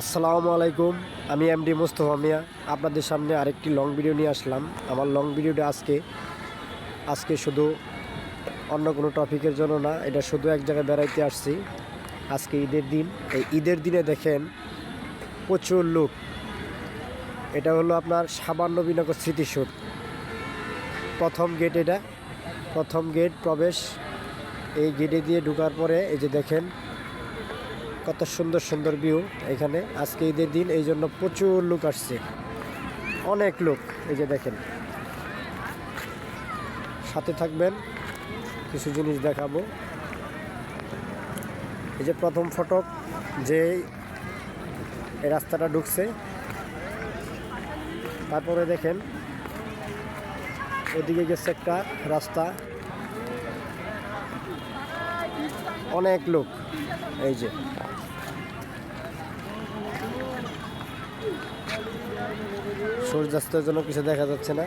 আসসালামু আলাইকুম, আমি এমডি মোস্তফা মিয়া। আপনাদের সামনে আরেকটি লং ভিডিও নিয়ে আসলাম। আমার লং ভিডিওটা আজকে আজকে শুধু অন্য কোনো টপিকের জন্য না, এটা শুধু এক জায়গায় বেড়াইতে আসছি। আজকে ঈদের দিন, এই ঈদের দিনে দেখেন প্রচুর লোক। এটা হলো আপনার সামান্য বিনগর স্মৃতিসুর প্রথম গেট এটা, প্রথম গেট প্রবেশ, এই গেটে দিয়ে ঢুকার পরে এই যে দেখেন কত সুন্দর সুন্দর ভিউ এখানে। আজকে ঈদের দিন, এই জন্য প্রচুর লোক আসছে। অনেক লোক, এই যে দেখেন। সাথে থাকবেন, কিছু জিনিস দেখাবো। এই যে প্রথম ফটক যে এই রাস্তাটা ঢুকছে। তারপরে দেখেন, ওদিকে গেছে একটা রাস্তা। অনেক লোক। এই যে। সূর্যাস্তের জন্য কিছু দেখা যাচ্ছে না।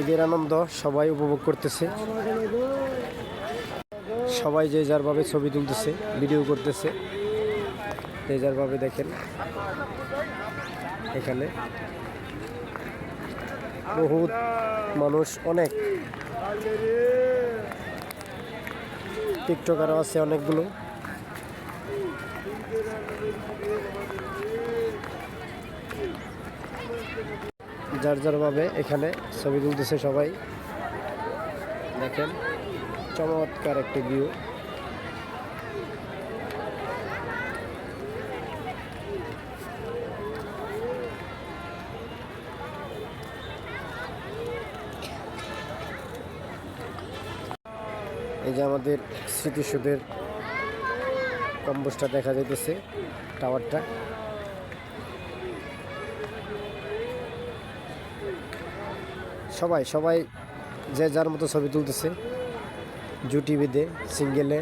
ঈদের আনন্দ সবাই উপভোগ করতেছে। সবাই যে যারভাবে ছবি তুলতেছে ভিডিও করতেছে, যে যারভাবে দেখেন এখানে বহুত মানুষ, অনেক টিকটকারও আছে অনেকগুলো। যার যারভাবে এখানে ছবি তুলতেছে সবাই। দেখেন। চমৎকার একটি ভিউ এই যে আমাদের স্মৃতিসুদের কম্বোজটা দেখা যাইতেছে, টাওয়ারটা। সবাই সবাই যে যার মতো ছবি তুলতেছে। জুটি বেঁধে সিঙ্গেলে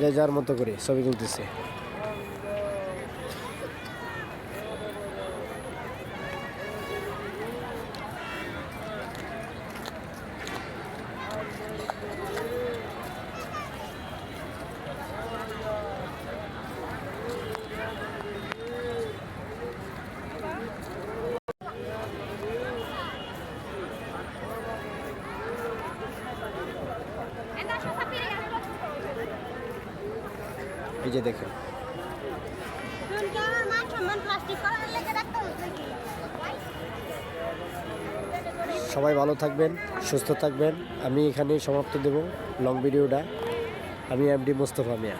যে যার মতো করে ছবি তুলতেছে। এই দেখে সবাই ভালো থাকবেন, সুস্থ থাকবেন। আমি এখানেই সমাপ্ত দেব লং ভিডিওটা আমি এমডি মোস্তফা মিয়া।